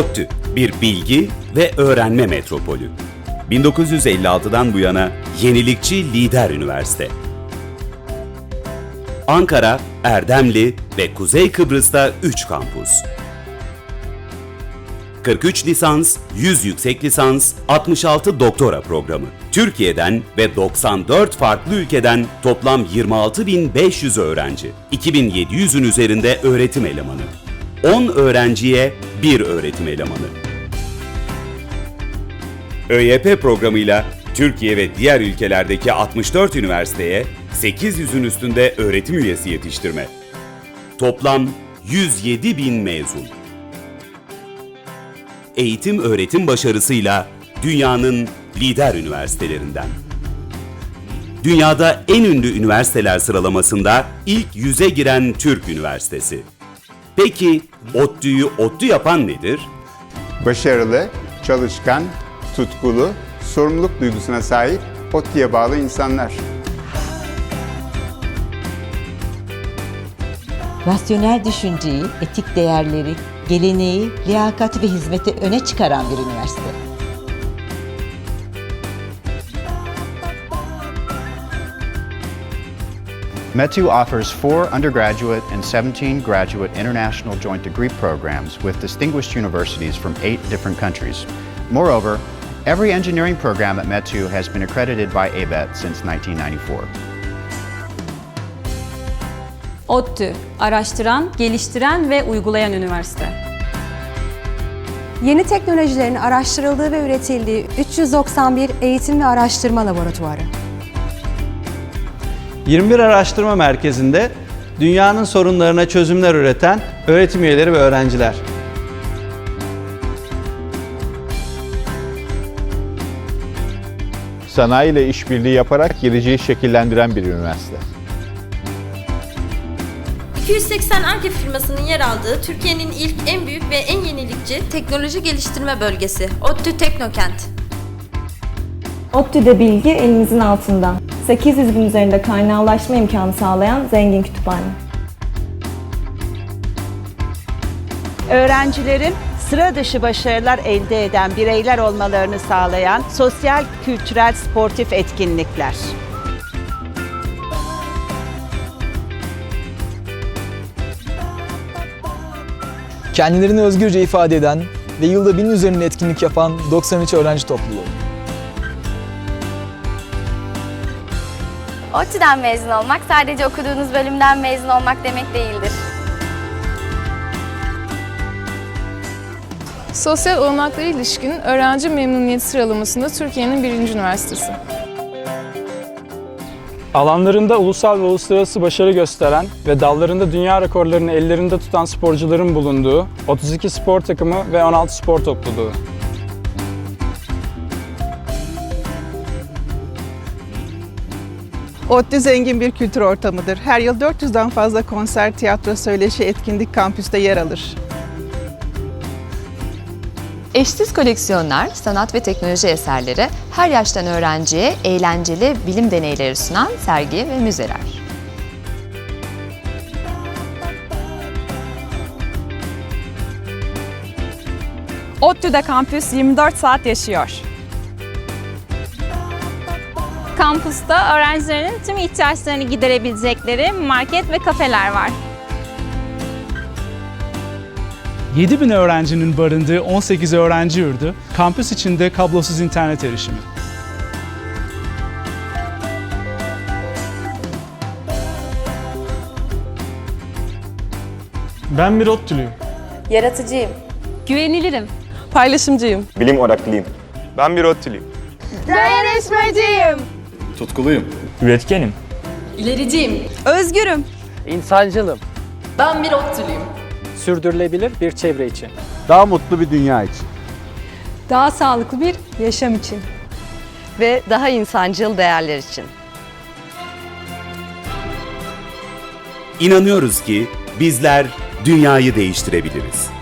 ODTÜ, bir bilgi ve öğrenme metropolü. 1956'dan bu yana yenilikçi lider üniversite. Ankara, Erdemli ve Kuzey Kıbrıs'ta 3 kampus. 43 lisans, 100 yüksek lisans, 66 doktora programı. Türkiye'den ve 94 farklı ülkeden toplam 26.500 öğrenci. 2700'ün üzerinde öğretim elemanı. 10 öğrenciye 1 öğretim elemanı. ÖYP programıyla Türkiye ve diğer ülkelerdeki 64 üniversiteye 800'ün üstünde öğretim üyesi yetiştirme. Toplam 107 bin mezun eğitim öğretim başarısıyla dünyanın lider üniversitelerinden. Dünyada en ünlü üniversiteler sıralamasında ilk yüze giren Türk Üniversitesi. Peki ODTÜ'yü ODTÜ yapan nedir? Başarılı, çalışkan, tutkulu, sorumluluk duygusuna sahip, ODTÜ'ye bağlı insanlar. Rasyonel düşünceyi, etik değerleri, geleneği, liyakati ve hizmeti öne çıkaran bir üniversite. METU offers four undergraduate and 17 graduate international joint degree programs with distinguished universities from eight different countries. Moreover, every engineering program at METU has been accredited by ABET since 1994. ODTÜ, araştıran, geliştiren ve uygulayan üniversite. Yeni teknolojilerin araştırıldığı ve üretildiği 391 eğitim ve araştırma laboratuvarı. 21 Araştırma Merkezi'nde dünyanın sorunlarına çözümler üreten öğretim üyeleri ve öğrenciler. Sanayi ile işbirliği yaparak geleceği şekillendiren bir üniversite. 280 ARGE firmasının yer aldığı Türkiye'nin ilk en büyük ve en yenilikçi teknoloji geliştirme bölgesi ODTÜ Teknokent. ODTÜ'de bilgi elinizin altında. 800 bin üzerinde kaynağa ulaşma imkanı sağlayan zengin kütüphane. öğrencilerin sıra dışı başarılar elde eden bireyler olmalarını sağlayan sosyal, kültürel, sportif etkinlikler. Kendilerini özgürce ifade eden ve yılda binin üzerinde etkinlik yapan 93 öğrenci topluluğu. ODTÜ'den mezun olmak sadece okuduğunuz bölümden mezun olmak demek değildir. Sosyal olanaklara ilişkin öğrenci memnuniyeti sıralamasında Türkiye'nin birinci üniversitesi. Alanlarında ulusal ve uluslararası başarı gösteren ve dallarında dünya rekorlarını ellerinde tutan sporcuların bulunduğu 32 spor takımı ve 16 spor topluluğu. ODTÜ zengin bir kültür ortamıdır. Her yıl 400'den fazla konser, tiyatro, söyleşi, etkinlik kampüste yer alır. Eşsiz koleksiyonlar, sanat ve teknoloji eserleri, her yaştan öğrenciye eğlenceli bilim deneyleri sunan sergi ve müzeler. ODTÜ'de kampüs 24 saat yaşıyor. Kampüste öğrencilerin tüm ihtiyaçlarını giderebilecekleri market ve kafeler var. 7000 öğrencinin barındığı 18 öğrenci yurdu, kampüs içinde kablosuz internet erişimi. Ben bir ODTÜ'lüyüm. Yaratıcıyım. Güvenilirim. Paylaşımcıyım. Bilim odaklıyım. Ben bir ODTÜ'lüyüm. Tutkuluyum. Üretkenim. İlericiyim. Özgürüm. İnsancılım. Ben bir ODTÜ'lüyüm. Sürdürülebilir bir çevre için. Daha mutlu bir dünya için. Daha sağlıklı bir yaşam için. Ve daha insancıl değerler için. İnanıyoruz ki bizler dünyayı değiştirebiliriz.